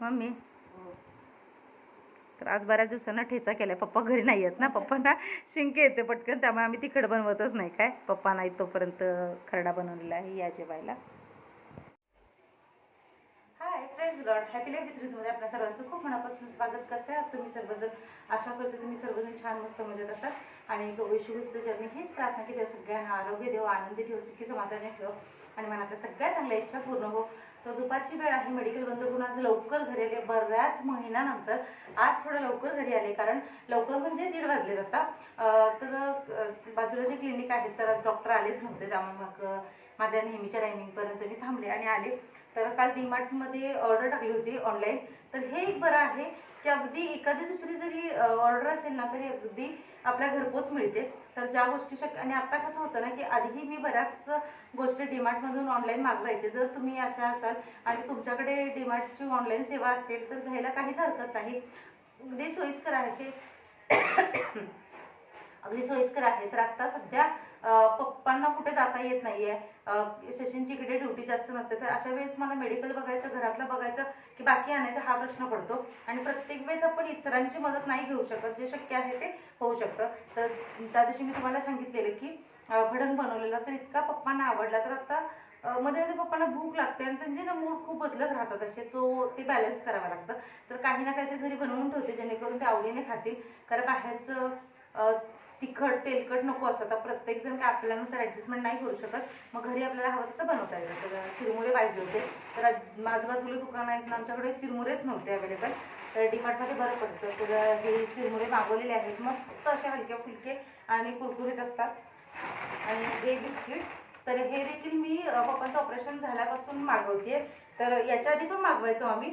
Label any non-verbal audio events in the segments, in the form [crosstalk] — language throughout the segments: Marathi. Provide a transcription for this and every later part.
मम्मी. तर आज बऱ्याच दिवसांना ठेचा केला पप्पा घरी नाही आहेत ना. पप्पांना शिंके येते पटकन. त्यामुळे आम्ही तिखट बनवतच नाही. काय? पप्पा नाही तोपर्यंत खरडा बनवलेला आहे या जेवायला. हाय फ्रेंड्स लॉर्ड हॅपी लाईफमध्ये आपल्या सर्वांचं खूप मनापासून स्वागत. कसं आहे तुम्ही सर्वजण? आशा करते तुम्ही सर्वजण छान मस्त मजेत असाल. आणि विश्वस्त जर्नी हीच प्रार्थना की देव सगळ्यांना आरोग्य देव आनंदी ठेव सुखी समाधानी ठेव. आणि मनातल्या सगळ्या चांगल्या इच्छा पूर्ण हो. तर दुपारची वेळ आहे. मेडिकल बंद करून आज लवकर घरी आले. बऱ्याच महिन्यानंतर आज थोडं लवकर घरी आले. कारण लवकर म्हणजे दीड वाजले आता. तर बाजूला जे क्लिनिक आहेत तर आज डॉक्टर आलेच नव्हते. त्यामुळे मग माझ्या नेहमीच्या टायमिंगपर्यंत मी थांबले आणि आले. तर काल डीमार्टमध्ये ऑर्डर टाकली होती ऑनलाईन तर हे एक बरं आहे की अगदी एखादी दुसरी जरी ऑर्डर असेल ना तरी अगदी आपल्या घरपोच मिळते. तर ज्या गोष्टी शक्य आणि आता कसं होतं ना की आधीही मी बऱ्याच गोष्टी डीमार्टमधून ऑनलाईन मागवायचे. जर तुम्ही असं असाल आणि तुमच्याकडे डीमार्टची ऑनलाईन सेवा असेल तर घ्यायला काहीच हरकत नाही. अगदी सोयीस्कर आहे ते. [coughs] अगदी सोयीस्कर आहे. तर आत्ता सध्या पप्पांना कुठे जाता येत नाहीये. आहे शशींची इकडे ड्युटी जास्त नसते. तर अशा वेळेस मला मेडिकल बघायचं घरातलं बघायचं की बाकी आणायचा हा प्रश्न पडतो. आणि प्रत्येक वेळेस आपण इतरांची मदत नाही घेऊ शकत. जे शक्य आहे ते होऊ शकतं. तर त्या दिवशी मी तुम्हाला सांगितलेलं की अं, भडंग बनवलेला तर इतका पप्पांना आवडला. तर आता मध्ये मध्ये पप्पांना भूक लागते आणि त्यांचे ना मूड खूप बदलत राहतात. असे तो ते बॅलन्स करावं लागतं. तर काही ना काही ते घरी बनवून ठेवते जेणेकरून ते आवडीने खातील. कारण बाहेरचं तिखट तेलकट नको असतात तर प्रत्येक जण काय आपल्यानुसार ॲडजस्टमेंट नाही करू शकत. मग घरी आपल्याला हवं तसं बनवता येतं. तर चिरमुरे पाहिजे होते. तर आज- आजूबाजूला दुकान आहेत ना आमच्याकडे चिरमुरेच नव्हते अवेलेबल तर डिमार्टमध्ये बरं पडतं. तर हे चिरमुरे मागवलेले आहेत. मस्त असे हलके फुलके आणि कुरकुरीत असतात. आणि हे बिस्किट. तर हे देखील मी पप्पांचं ऑपरेशन झाल्यापासून मागवते तर याच्या आधी पण मागवायचो आम्ही.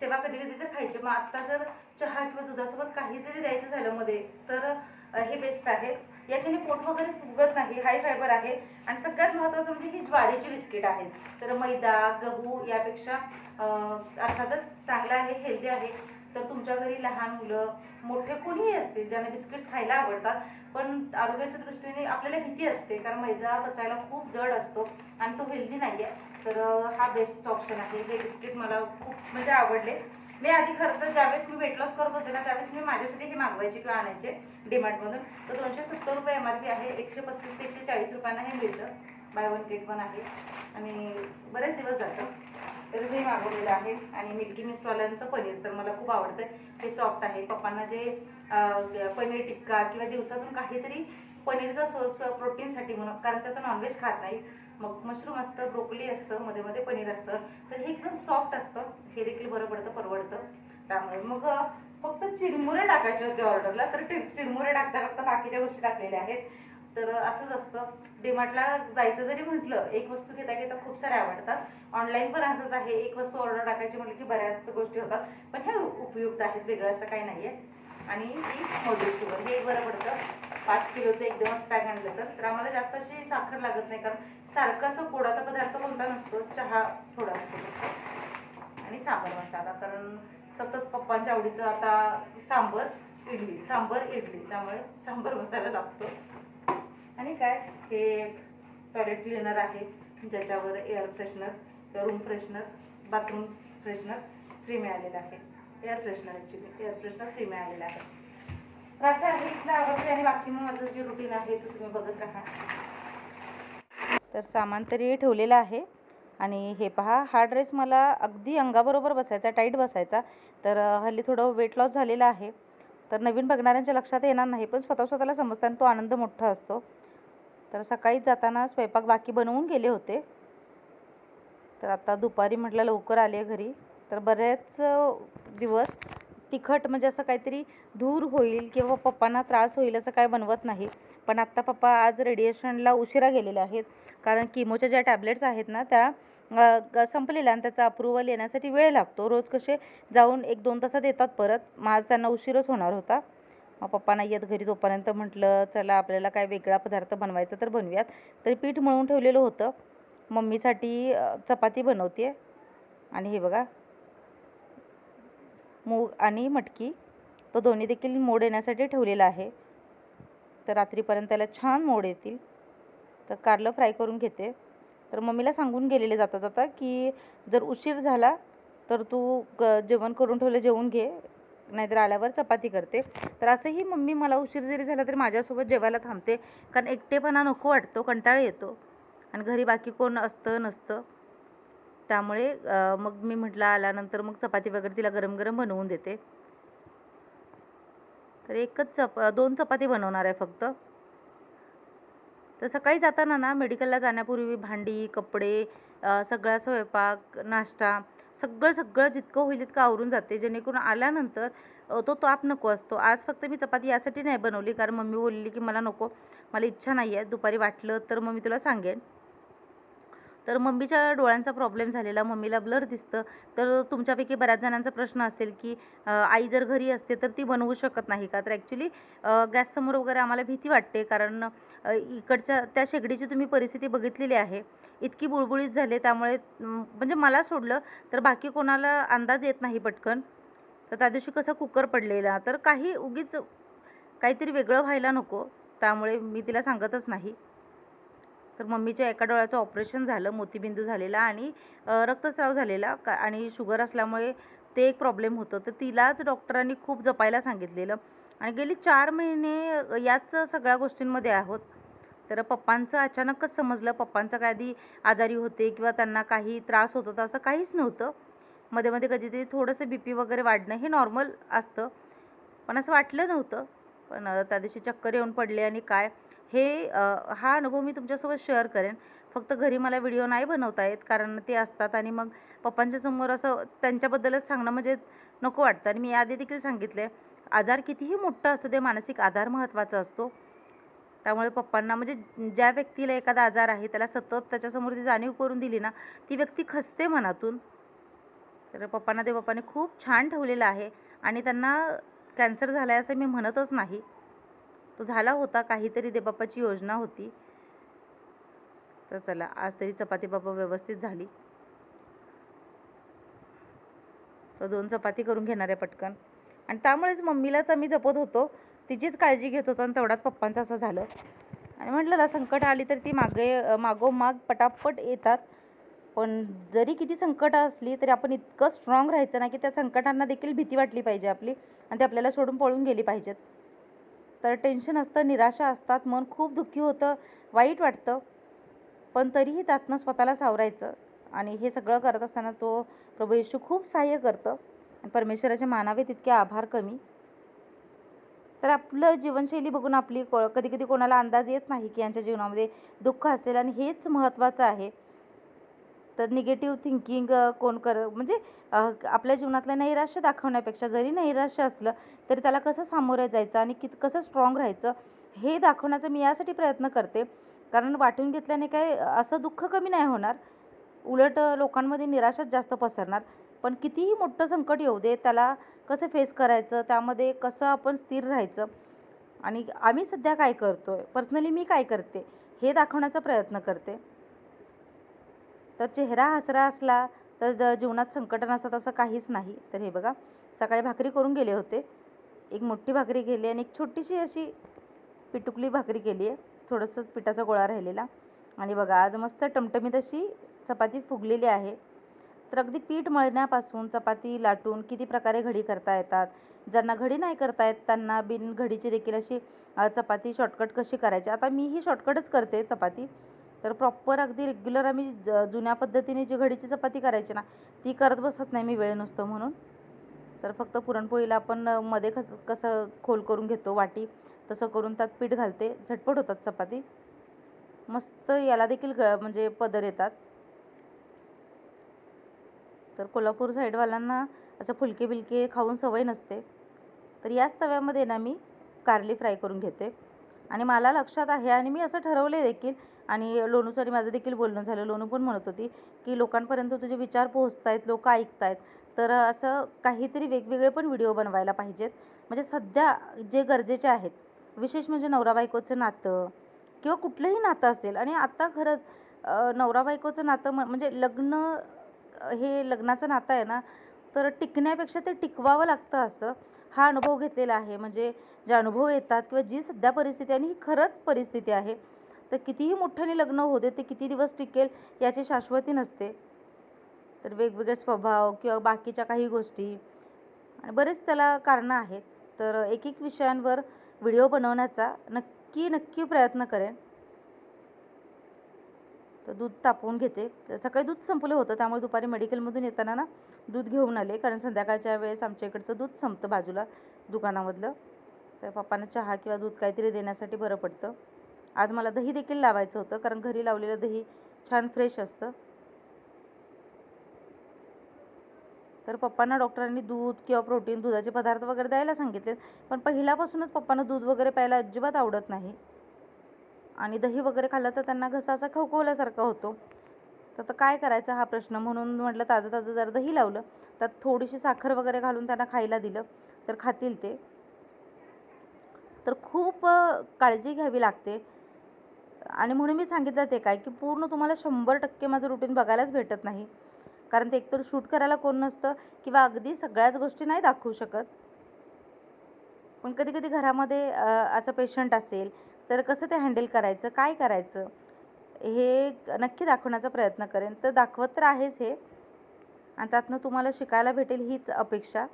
तेव्हा कधी कधी तर खायचे. मग आत्ता जर चहा किंवा दुधासोबत काहीतरी द्यायचं झालं मध्ये तर हे बेस्ट आहे. याच्याने पोट वगैरे फुगत नाही हाय फायबर आहे. आणि सगळ्यात महत्त्वाचं म्हणजे ही ज्वारीची बिस्किट आहेत. तर मैदा गहू यापेक्षा अर्थातच चांगलं आहे हेल्दी आहे. तर तुमच्या घरी लहान मुलं मोठे कोणीही असतील ज्यांना बिस्किट्स खायला आवडतात पण आरोग्याच्या दृष्टीने आपल्याला भीती असते. कारण मैदा पचायला खूप जड असतो आणि तो हेल्दी नाही आहे तर हा बेस्ट ऑप्शन आहे. हे बिस्किट मला खूप म्हणजे आवडले. मी आधी खरं तर ज्यावेळेस मी वेट लॉस करत होते ना त्यावेळेस मी माझ्यासाठी हे मागवायचे किंवा आणायचे डीमार्टमधून तर दोनशे सत्तर रुपये एम आर पी आहे एकशे पस्तीस ते एकशे चाळीस रुपयांना हे मिळतं. बाय वन गेट वन आहे. आणि बरेच दिवस जातं. तर हे मागवलेलं आहे. आणि मिल्की मिस्टवाल्यांचं पनीर तर मला खूप आवडतं. हे सॉफ्ट आहे. पप्पांना जे पनीर टिक्का किंवा दिवसातून काहीतरी पनीरचा सोर्स प्रोटीनसाठी म्हणून कारण तर नॉनव्हेज खात नाही मग मशरूम असतं ब्रोकली असतं मध्ये मध्ये पनीर असतं. तर हे एकदम सॉफ्ट असतं. हे देखील बरं पडतं परवडतं. त्यामुळे मग फक्त चिरमुरे टाकायचे होते ऑर्डरला. तर ते चिरमुरे टाकता टाकता बाकीच्या गोष्टी टाकलेल्या आहेत. तर असंच असतं. डीमार्टला जायचं जरी म्हटलं एक वस्तू घेता घेता खूप साऱ्या आवडतात. ऑनलाईन पण असंच आहे. एक वस्तू ऑर्डर टाकायची म्हटलं की बऱ्याच गोष्टी होतात. पण हे उपयुक्त आहेत वेगळं असं काही नाही आहे आणि ही मधुर शुगर हे एक बरं पडतं. पाच किलोचं एकदमच पॅक आणलं तर आम्हाला जास्त अशी साखर लागत नाही कारण सारखा असं गोडाचा पदार्थ कोणता नसतो चहा थोडा असतो. आणि सांबर मसाला कारण सतत पप्पांच्या आवडीचं आता सांबर इडली सांबर इडली त्यामुळे सांबर मसाला लागतो. आणि काय हे टॉयलेट क्लिनर आहे ज्याच्यावर air freshener room freshener bathroom freshener free मिळालेलं आहे air freshener actually air freshener free मिळालेलं आहे तर असं आहे इथलं आवडते आणि बाकी मग माझं जे रुटीन आहे ते तुम्ही बघत राहा. तर सामान तरी ठेवलेलं आहे. आणि हे पहा हा ड्रेस मला अगदी अंगाबरोबर बसायचा टाईट बसायचा. तर हल्ली थोडं वेट लॉस झालेलं आहे. तर नवीन बघणाऱ्यांच्या लक्षात येणार नाही पण स्वतः स्वतःला समजताना तो आनंद मोठा असतो. तर सकाळीच जाताना स्वयंपाक बाकी बनवून गेले होते. तर आता दुपारी म्हटलं लवकर आले घरी. तर बरेच दिवस तिखट म्हणजे असं काहीतरी धूर होईल किंवा पप्पांना त्रास होईल असं काय बनवत नाही. पण आत्ता पप्पा आज रेडिएशनला उशिरा गेलेले आहेत. कारण किमोच्या ज्या टॅबलेट्स आहेत ना त्या संपलेल्या आणि त्याचा अप्रुव्हल येण्यासाठी वेळ लागतो. रोज कसे जाऊन एक दोन तासात येतात परत. माझ त्यांना उशीरच होणार होता. मग पप्पांना येत घरी तोपर्यंत म्हटलं चला आपल्याला काय वेगळा पदार्थ बनवायचा तर बनवूयात. तरी पीठ मळून ठेवलेलं होतं. मम्मीसाठी चपाती बनवते आणि हे बघा मूग आणि मटकी तो दोन्ही देखील मोड येण्यासाठी ठेवलेला आहे. तर रात्रीपर्यंत त्याला छान मोड येतील. तर कारलं फ्राय करून घेते. तर मम्मीला सांगून गेलेले जाता जाता की जर उशीर झाला तर तू क जेवण करून ठेवलं जेवून घे. नाहीतर आल्यावर चपाती करते. तर असंही मम्मी मला उशीर जरी झाला तरी माझ्यासोबत जेवायला थांबते. कारण एकटेपणा नको वाटतो कंटाळा येतो. आणि घरी बाकी कोण असतं नसतं. त्यामुळे मग मी म्हटलं आल्यानंतर मग चपाती वगैरे तिला गरम गरम बनवून देते. तर एकच चप दोन चपाती बनवणार आहे फक्त. तर सकाळी जाताना ना मेडिकलला जाण्यापूर्वी भांडी कपडे सगळा स्वयंपाक नाश्ता सगळं सगळं जितकं होईल तितकं आवरून जाते. जेणेकरून आल्यानंतर तो ताप नको असतो. आज फक्त मी चपाती यासाठी नाही बनवली. कारण मम्मी बोलली की मला नको. मला इच्छा नाही आहे दुपारी वाटलं तर मग मी तुला सांगेन. तर मम्मीच्या डोळ्यांचा प्रॉब्लेम झालेला मम्मीला ब्लर दिसतं. तर तुमच्यापैकी बऱ्याच जणांचा प्रश्न असेल की आई जर घरी असते तर ती बनवू शकत नाही का? तर ॲक्च्युली गॅससमोर वगैरे आम्हाला भीती वाटते कारण इकडच्या त्या शेगडीची तुम्ही परिस्थिती बघितलेली आहे. इतकी बुळबुळीत झाले त्यामुळे म्हणजे मला सोडलं तर बाकी कोणाला अंदाज येत नाही पटकन. तर त्या दिवशी कसा कुकर पडलेला तर काही उगीच काहीतरी वेगळं व्हायला नको. त्यामुळे मी तिला सांगतच नाही. तर मम्मीच्या एका डोळ्याचं ऑपरेशन झालं मोतीबिंदू झालेला आणि रक्तस्राव झालेला. का आणि शुगर असल्यामुळे ते एक प्रॉब्लेम होतं. तर तिलाच डॉक्टरांनी खूप जपायला सांगितलेलं. आणि गेली चार महिने याच सगळ्या गोष्टींमध्ये आहोत. तर पप्पांचं अचानकच समजलं. पप्पांचं काय आधी आजारी होते किंवा त्यांना काही त्रास होत होता असं काहीच नव्हतं. मध्ये मध्ये कधीतरी थोडंसं बी पी वगैरे वाढणं हे नॉर्मल असतं. पण असं वाटलं नव्हतं. पण त्या दिवशी चक्कर येऊन पडले आणि काय? हे हा अनुभव मी तुमच्यासोबत शेअर करेन. फक्त घरी मला व्हिडिओ नाही बनवता येत कारण ते असतात आणि मग पप्पांच्या समोर असं त्यांच्याबद्दलच सांगणं म्हणजे नको वाटतं. आणि मी आधी देखील सांगितले आजार कितीही मोठा असू दे मानसिक आधार महत्त्वाचा असतो. त्यामुळे पप्पांना म्हणजे ज्या व्यक्तीला एखादा आजार आहे त्याला सतत त्याच्यासमोर ती जाणीव करून दिली ना ती व्यक्ती खसते मनातून. तर पप्पांना ते पप्पाने खूप छान ठेवलेलं आहे. आणि त्यांना कॅन्सर झाला आहे असं मी म्हणतच नाही. तो झाला होता काहीतरी देवबापाची योजना होती. तर चला आज तरी चपाती बाबा व्यवस्थित झाली. तर दोन चपाती करून घेणार आहे पटकन. आणि त्यामुळेच मम्मीलाच आम्ही जपत होतो. तिचीच काळजी घेत होतो आणि तेवढ्यात पप्पांचं असं झालं. आणि म्हटलं ना संकट आली तर ती मागे मागोमाग पटापट येतात. पण जरी किती संकट असली तरी आपण इतकं स्ट्रॉंग राहायचं ना की त्या संकटांना देखील भीती वाटली पाहिजे आपली. आणि ते आपल्याला सोडून पळून गेली पाहिजेत. तर टेन्शन असतं निराशा असतात मन खूप दुःखी होतं वाईट वाटतं. पण तरीही त्यातनं स्वतःला सावरायचं. आणि हे सगळं करत असताना तो प्रभू येशू खूप सहाय्य करतं. आणि परमेश्वराचे मानावे तितके आभार कमी. तर आपलं जीवनशैली बघून आपली को कधी कधी कोणाला अंदाज येत नाही की यांच्या जीवनामध्ये दुःख असेल. आणि हेच महत्त्वाचं आहे. तर निगेटिव्ह थिंकिंग कोण कर म्हणजे आपल्या जीवनातलं नैराश्य दाखवण्यापेक्षा जरी नैराश्य असलं तरी त्याला कसं सामोरं जायचं आणि कित कसं स्ट्रॉंग राहायचं हे दाखवण्याचा मी यासाठी प्रयत्न करते. कारण वाटून घेतल्याने काय असं दुःख कमी नाही होणार. उलट लोकांमध्ये निराशाच जास्त पसरणार. पण कितीही मोठं संकट येऊ दे त्याला कसं फेस करायचं त्यामध्ये कसं आपण स्थिर राहायचं. आणि आम्ही सध्या काय करतो आहे पर्सनली मी काय करते? हे दाखवण्याचा प्रयत्न करते. तर चेहरा हसरा असला तर ज- जीवनात संकट नसतात असं काहीच नाही. तर हे बघा सकाळी भाकरी करून गेले होते. एक मोठी भाकरी केली आणि एक छोटीशी अशी पिटुकली भाकरी केली आहे. थोडंसंच पिठाचा गोळा राहिलेला. आणि बघा आज मस्त टमटमीत अशी चपाती फुगलेली आहे. तर अगदी पीठ मळण्यापासून चपाती लाटून किती प्रकारे घडी करता येतात. ज्यांना घडी नाही करता येत त्यांना बिन घडीची देखील अशी चपाती शॉर्टकट कशी करायची? आता मी ही शॉर्टकटच करते चपाती. तर प्रॉपर अगदी रेग्युलर आम्ही ज जुन्या पद्धतीने जी घडीची चपाती करायची ना ती करत बसत नाही मी वेळ नसतो म्हणून. तर फक्त पुरणपोळीला आपण मध्ये कस कसं खोल करून घेतो वाटी तसं करून त्यात पीठ घालते झटपट होतात चपाती. मस्त याला देखील ग म्हणजे पदर येतात. तर कोल्हापूर साईडवाल्यांना असं फुलके बिलके खाऊन सवय नसते. तर याच तव्यामध्ये ना मी कारली फ्राय करून घेते. आणि मला लक्षात आहे आणि मी असं ठरवलं आहे देखील आणि लोणूचं आणि माझं देखील बोलणं झालं. लोणू पण म्हणत होती की लोकांपर्यंत तुझे विचार पोहोचत आहेत लोक ऐकत आहेत तर असं काहीतरी वेगवेगळे पण व्हिडिओ बनवायला पाहिजेत. म्हणजे सध्या जे गरजेचे आहेत विशेष म्हणजे नवरा बायकोचं नातं किंवा कुठलंही नातं असेल आणि आत्ता खरंच नवरा बायकोचं नातं म- म्हणजे लग्न हे लग्नाचं नातं आहे ना तर टिकण्यापेक्षा ते टिकवावं लागतं असं हा अनुभव घेतलेला आहे. म्हणजे जे अनुभव येतात किंवा जी सध्या परिस्थिती आहे आणि ही खरंच परिस्थिती आहे तर कितीही मोठ्याने लग्न होते ते किती दिवस टिकेल याची शाश्वती नसते. तर वेगवेगळे स्वभाव किंवा बाकीच्या काही गोष्टी. आणि बरेच त्याला कारणं आहेत. तर एक एक विषयांवर व्हिडिओ बनवण्याचा नक्की नक्की प्रयत्न करेन. तर दूध तापवून घेते. सकाळी दूध संपलं होतं त्यामुळे दुपारी मेडिकलमधून येताना ना दूध घेऊन आले. कारण संध्याकाळच्या वेळेस आमच्या इकडचं दूध संपतं बाजूला दुकानामधलं. तर पप्पांना चहा किंवा दूध काहीतरी देण्यासाठी बरं पडतं. आज मला दही देखील लावायचं होतं कारण घरी लावलेलं दही छान फ्रेश असतं. तर पप्पांना डॉक्टरांनी दूध किंवा प्रोटीन दुधाचे पदार्थ वगैरे द्यायला सांगितले पण पहिल्यापासूनच पप्पांना दूध वगैरे प्यायला अजिबात आवडत नाही. आणि दही वगैरे खाल्लं तर त्यांना घसा असा खवखवल्यासारखा होतो. तर आता काय करायचं हा प्रश्न? म्हणून म्हटलं ताजं ताजं जर दही लावलं त्यात थोडीशी साखर वगैरे घालून त्यांना खायला दिलं तर खातील ते. तर खूप काळजी घ्यावी लागते. आणि म्हणून मी सांगितलं ते काय की पूर्ण तुम्हाला शंभर टक्के माझं रुटीन बघायलाच भेटत नाही. कारण ते एकतर शूट करायला कोण नसतं किंवा अगदी सगळ्याच गोष्टी नाही दाखवू शकत. पण कधी कधी घरामध्ये असं पेशंट असेल तर कसं ते हँडल करायचं काय करायचं हे नक्की दाखवण्याचा प्रयत्न करेन. तर दाखवत तर आहेच हे. आणि त्यातनं तुम्हाला शिकायला भेटेल हीच अपेक्षा.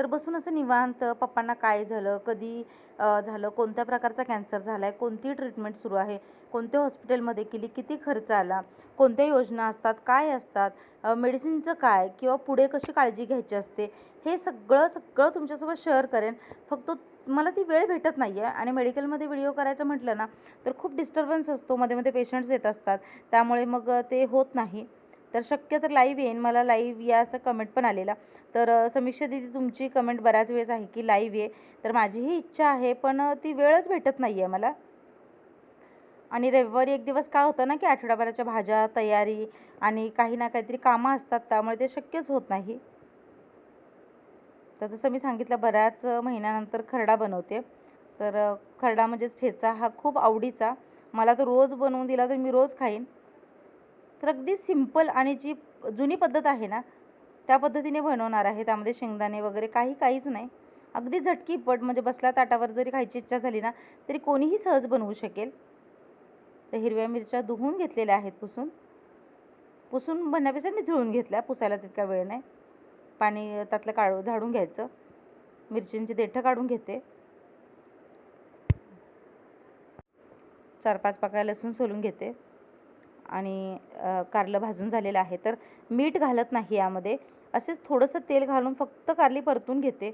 तर बसून असं निवांत पप्पांना काय झालं कधी झालं कोणत्या प्रकारचा कॅन्सर झाला आहे कोणती ट्रीटमेंट सुरू आहे कोणत्या हॉस्पिटलमध्ये केली किती खर्च आला कोणत्या योजना असतात काय असतात मेडिसिनचं काय किंवा पुढे कशी काळजी घ्यायची असते हे सगळं सगळं तुमच्यासोबत शेअर करेन. फक्त मला ती वेळ भेटत नाही आहे आणि मेडिकलमध्ये व्हिडिओ करायचं म्हटलं ना तर खूप डिस्टर्बन्स असतो मध्ये मध्ये पेशंट्स येत असतात त्यामुळे मग ते होत नाही. तर शक्य तर लाईव्ह येईन मला लाईव्ह या असं कमेंट पण आलेला. तर समीक्षा दिदी तुमची कमेंट बऱ्याच वेळेस आहे की लाईव्ह आहे. तर माझीही इच्छा आहे पण ती वेळच भेटत नाही आहे मला. आणि रविवारी एक दिवस काय होतं ना की आठवड्याभराच्या भाज्या तयारी आणि काही ना काहीतरी कामं असतात त्यामुळे ते शक्यच होत नाही. तर जसं मी सांगितलं बऱ्याच महिन्यानंतर खरडा बनवते. तर खरडा म्हणजेच ठेचा हा खूप आवडीचा. मला तर रोज बनवून दिला तर मी रोज खाईन. तर अगदी सिंपल आणि जी जुनी पद्धत आहे ना त्या पद्धतीने बनवणार आहे. त्यामध्ये शेंगदाणे वगैरे काही काहीच नाही. अगदी झटकीपट म्हणजे बसल्या ताटावर जरी खायची इच्छा झाली ना तरी कोणीही सहज बनवू शकेल. तर हिरव्या मिरच्या धुवून घेतलेल्या आहेत पुसून. पुसून बनण्यापेक्षा निथळून घेतल्या पुसायला तितका वेळ नाही. पाणी त्यातलं काढू झाडून घ्यायचं. मिरचींची देठं काढून घेते. चार पाच पाकळ्या लसूण सोलून घेते. आणि कारलं भाजून झालेलं आहे. तर मीठ घालत नाही यामध्ये. असेच थोडंसं तेल घालून फक्त कारली परतून घेते.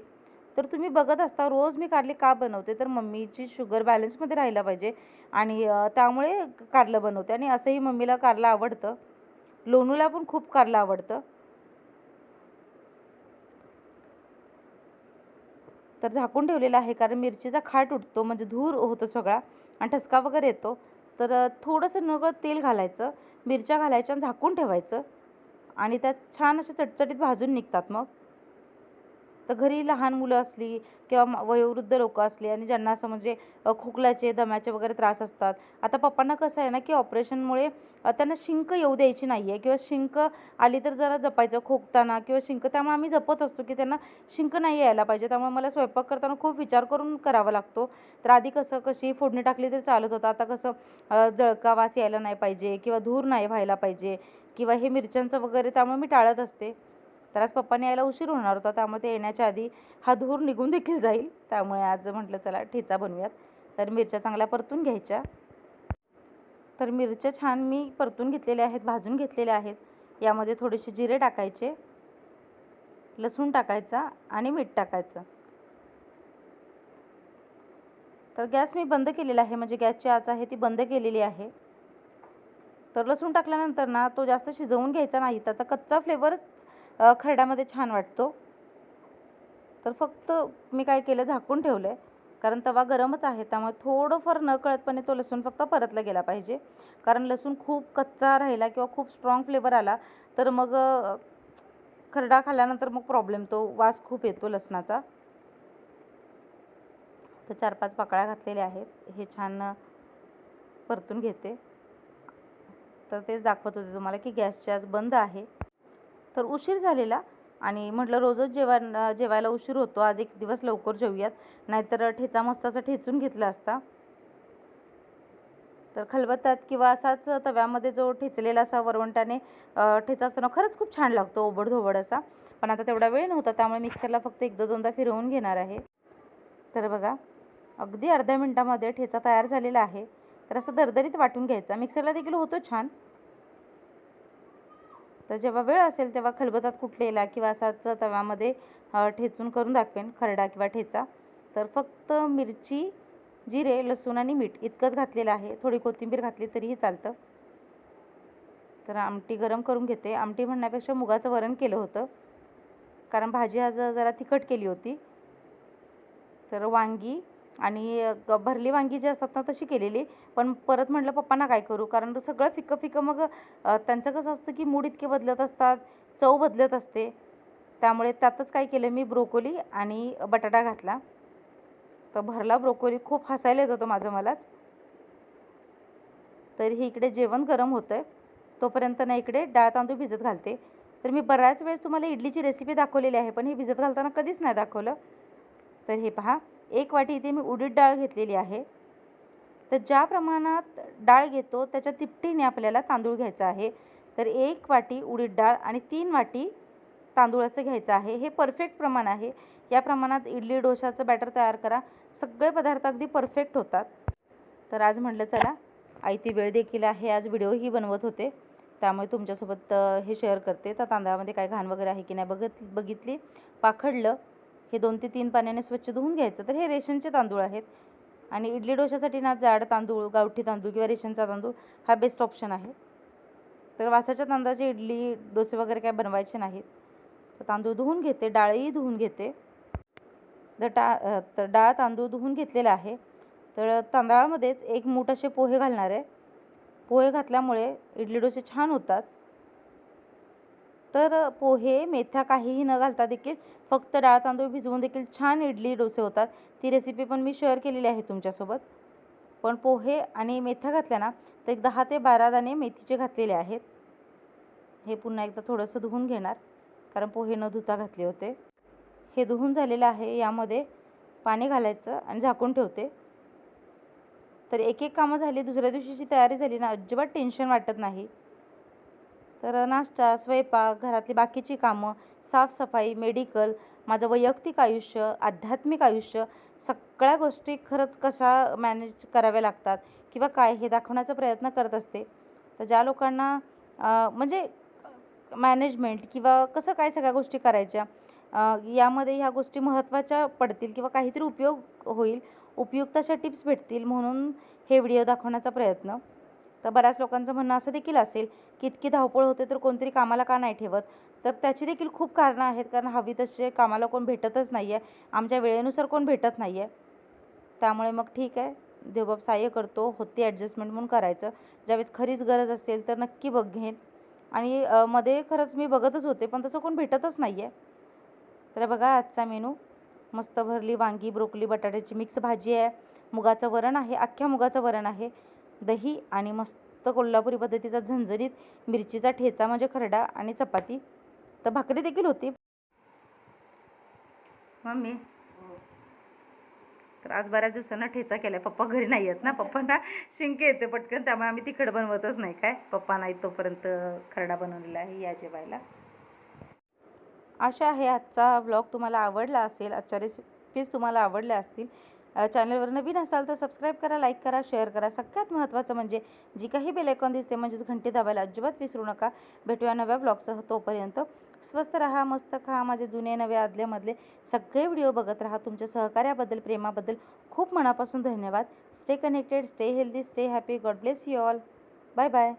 तर तुम्ही बघत असता रोज मी कारली का बनवते? तर मम्मीची शुगर बॅलन्समध्ये राहायला पाहिजे आणि त्यामुळे कारलं बनवते आणि असंही मम्मीला कारलं आवडतं. लोणूला पण खूप कारलं आवडतं. तर झाकून ठेवलेलं आहे कारण मिरचीचा खाट उठतो म्हणजे धूर होतो सगळा आणि ठसका वगैरे येतो. तर थोडंसं नकळत तेल घालायचं मिरच्या घालायच्या आणि झाकून ठेवायचं. आणि त्यात छान असे चटचटीत भाजून निघतात मग. तर घरी लहान मुलं असली किंवा वयोवृद्ध लोकं असली आणि ज्यांना असं म्हणजे खोकल्याचे दम्याचे वगैरे त्रास असतात. आता पप्पांना कसं आहे ना की ऑपरेशनमुळे त्यांना शिंक येऊ द्यायची नाही आहे किंवा शिंक आली तर जरा जपायचं खोकताना किंवा शिंक त्यामुळे आम्ही जपत असतो की त्यांना शिंक नाही यायला पाहिजे. त्यामुळे मला स्वयंपाक करताना खूप विचार करून करावा लागतो. तर आधी कसं कशी फोडणी टाकली तरी चालत होतं. आता कसं जळका वास यायला नाही पाहिजे किंवा धूर नाही व्हायला पाहिजे. किंवा हे मिरच्यांचं वगैरे त्यामुळे मी टाळत असते. तर आज पप्पाने यायला उशीर होणार होता त्यामुळे ते येण्याच्या आधी हा धूर निघून देखील जाईल. त्यामुळे आज म्हटलं चला ठेचा बनवूयात. तर मिरच्या चांगल्या परतून घ्यायच्या. तर मिरच्या छान मी परतून घेतलेल्या आहेत भाजून घेतलेल्या आहेत. यामध्ये थोडेसे जिरे टाकायचे लसूण टाकायचा आणि मीठ टाकायचं. तर गॅस मी बंद केलेला आहे म्हणजे गॅसची आच आहे ती बंद केलेली आहे. तर लसूण टाकल्यानंतर ना तो जास्त शिजवून घ्यायचा नाही. त्याचा कच्चा फ्लेवरच खरड्यामध्ये छान वाटतो. तर फक्त मी काय केलं झाकून ठेवलं आहे कारण तवा गरमच आहे त्यामुळे थोडंफार न कळतपणे तो लसूण फक्त परतला गेला पाहिजे. कारण लसूण खूप कच्चा राहिला किंवा खूप स्ट्रॉंग फ्लेवर आला तर मग खरडा खाल्ल्यानंतर मग प्रॉब्लेम तो वास खूप येतो लसणाचा. तर चार पाच पाकळ्या घातलेल्या आहेत. हे छान परतून घेते. तर तेच दाखवत होते तुम्हाला की गॅसची आज बंद आहे. तर उशीर झालेला आणि म्हटलं रोजच जेवण जेवायला उशीर होतो. आज एक दिवस लवकर जेवूयात. नाहीतर ठेचा मस्त असा ठेचून घेतला असता. तर खलबत्त्यात किंवा असाच तव्यामध्ये जो ठेचलेला असा वरवंटाने ठेचा असतो ना खरंच खूप छान लागतो ओबड असा. पण आता तेवढा वेळ नव्हता त्यामुळे मिक्सरला फक्त एकदा दोनदा फिरवून घेणार आहे. तर बघा अगदी अर्ध्या मिनटामध्ये ठेचा तयार झालेला आहे. तर असं दरदरीत वाटून घ्यायचा. मिक्सरला देखील होतो छान. तर जेव्हा वेळ असेल तेव्हा खलबतात कुठलेला किंवा असाच तव्यामध्ये ठेचून करून दाखवेन खरडा किंवा ठेचा. तर फक्त मिरची जिरे लसूण आणि मीठ इतकंच घातलेलं आहे. थोडी कोथिंबीर घातली तरीही चालतं. तर आमटी गरम करून घेते. आमटी म्हणण्यापेक्षा मुगाचं वरण केलं होतं. कारण भाजी आज जरा तिखट केली होती. तर वांगी आणि भरली वांगी जी असतात ना तशी केलेली. पण परत म्हटलं पप्पांना काय करू? कारण सगळं फिकं फिकं मग त्यांचं कसं असतं की मूड इतके बदलत असतात चव बदलत असते. त्यामुळे त्यातच काय केलं मी ब्रोकोली आणि बटाटा घातला. तर भरला ब्रोकोली खूप हसायला येत होतं माझं मलाच. तर हे इकडे जेवण गरम होतं आहे तोपर्यंत ना इकडे डाळ तांदूळ भिजत घालते. तर मी बऱ्याच वेळेस तुम्हाला इडलीची रेसिपी दाखवलेली आहे पण हे भिजत घालताना कधीच नाही दाखवलं. तर हे पहा. एक वाटी इथे मी उडीद डाळ घेतलेली आहे. तर ज्या प्रमाणात डाळ घेतो त्याच्या तिपटीने आपल्याला तांदूळ घ्यायचा आहे. तर एक वाटी उडीद डाळ आणि तीन वाटी तांदूळ असं घ्यायचं आहे. हे परफेक्ट प्रमाण आहे. या प्रमाणात इडली डोशाचं बॅटर तयार करा. सगळे पदार्थ अगदी परफेक्ट होतात. तर आज म्हटलं चला आयती वेळ देखील आहे. आज व्हिडिओही बनवत होते. त्यामुळे तुमच्यासोबत हे शेअर करते. तर तांदळामध्ये काय घाण वगैरे आहे की नाही बघत बघितली पाखडलं. हे दोन ते तीन पाण्याने स्वच्छ धुवून घ्यायचं. तर हे रेशनचे तांदूळ आहेत. आणि इडली डोशासाठी ना जाड तांदूळ गावठी तांदूळ किंवा रेशनचा तांदूळ हा बेस्ट ऑप्शन आहे. तर वासाच्या तांदळाची इडली डोसे वगैरे काय बनवायचे नाहीत. तर तांदूळ धुवून घेते डाळही धुवून घेते. तर टा तर डाळ तांदूळ धुवून घेतलेला आहे. तर तांदळामध्येच एक मूठ असे पोहे घालणार आहे. पोहे घातल्यामुळे इडली डोसे छान होतात. तर पोहे मेथ्या काहीही न घालता देखील फक्त डाळ तांदूळ भिजवून देखील छान इडली डोसे होतात. ती रेसिपी पण मी शेअर केलेली आहे तुमच्यासोबत. पण पोहे आणि मेथ्या घातल्या ना तर एक दहा ते बारा दाणे मेथीचे घातलेले आहेत. हे पुन्हा एकदा थोडंसं धुवून घेणार कारण पोहे न धुता घातले होते. हे धुवून झालेलं आहे यामध्ये पाणी घालायचं आणि झाकून ठेवते. तर एक एक कामं झाली दुसऱ्या दिवशीची तयारी झाली ना अजिबात टेन्शन वाटत नाही. तर नाश्ता स्वयंपाक घरातली बाकीची कामं साफसफाई मेडिकल माझं वैयक्तिक आयुष्य आध्यात्मिक आयुष्य सगळ्या गोष्टी खरंच कशा मॅनेज कराव्या लागतात किंवा काय हे दाखवण्याचा प्रयत्न करत असते. तर ज्या लोकांना म्हणजे मॅनेजमेंट किंवा कसं काय सगळ्या गोष्टी करायच्या यामध्ये ह्या गोष्टी महत्त्वाच्या पडतील किंवा काहीतरी उपयोग होईल उपयुक्त अशा टिप्स भेटतील म्हणून हे व्हिडिओ दाखवण्याचा प्रयत्न. तर बऱ्याच लोकांचं म्हणणं असं देखील असेल की इतकी धावपळ होते तर कोणतरी कामाला का नाही ठेवत? तर त्याची देखील खूप कारणं आहेत कारण हवी तसे कामाला कोण भेटतच नाही आहे आमच्या वेळेनुसार कोण भेटत नाही आहे त्यामुळे मग ठीक आहे. देवबाब सहाय्य करतो. होते ॲडजस्टमेंट म्हणून करायचं. ज्यावेळेस खरीच गरज असेल तर नक्की बघ घेईन. आणि मध्ये खरंच मी बघतच होते पण तसं कोण भेटतच नाही आहे तर बघा आजचा मेनू. मस्त भरली वांगी ब्रोकली बटाट्याची मिक्स भाजी आहे. मुगाचं वरण आहे. अख्ख्या मुगाचं वरण आहे. दही आणि मस्त कोल्हापुरी पद्धतीचा झणझणीत मिरचीचा ठेचा म्हणजे खरडा आणि चपाती. तर भाकरी देखील होती. मम्मी. तर आज बऱ्याच दिवसांना ठेचा केलाय. पप्पा घरी नाही आहेत ना. पप्पांना शिंके येते पटकन. त्यामुळे आम्ही तिखट बनवतच नाही. काय? पप्पा नाही तोपर्यंत खरडा बनवलेला आहे. या जेवायला. आशा आहे आजचा ब्लॉग तुम्हाला आवडला असेल आजच्या रेसिपीज तुम्हाला आवडल्या असतील चॅनलवर नवीन असाल तर सबस्क्राईब करा लाईक करा शेअर करा. सगळ्यात महत्त्वाचं म्हणजे जी काही बेलायकॉन दिसते म्हणजेच घंटी दाबायला अजिबात विसरू नका. भेटूया नव्या ब्लॉगसह तोपर्यंत. स्वस्त राहा मस्त खा माझे जुने नवे आदलेमधले सगळे व्हिडिओ बघत राहा. तुमच्या सहकार्याबद्दल प्रेमाबद्दल खूप मनापासून धन्यवाद. Stay connected stay healthy stay happy god bless you all bye bye